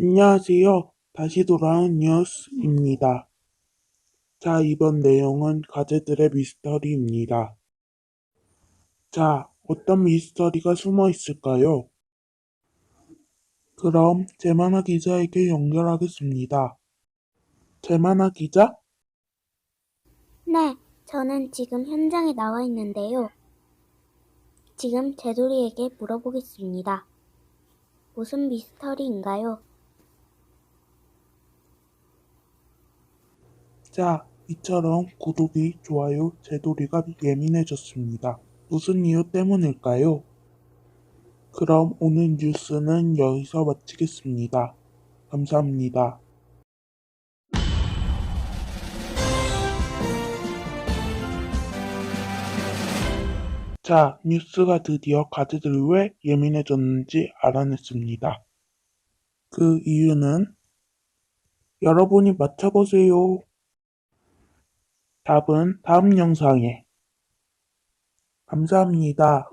안녕하세요. 다시 돌아온 뉴스입니다. 자, 이번 내용은 가재들의 미스터리입니다. 자, 어떤 미스터리가 숨어 있을까요? 그럼 제만화 기자에게 연결하겠습니다. 제만화 기자? 네, 저는 지금 현장에 나와 있는데요. 지금 제돌이에게 물어보겠습니다. 무슨 미스터리인가요? 자, 이처럼 구독이, 좋아요, 제도리가 예민해졌습니다. 무슨 이유 때문일까요? 그럼 오늘 뉴스는 여기서 마치겠습니다. 감사합니다. 자, 뉴스가 드디어 가재들이 왜 예민해졌는지 알아냈습니다. 그 이유는 여러분이 맞춰보세요. 답은 다음 영상에. 감사합니다.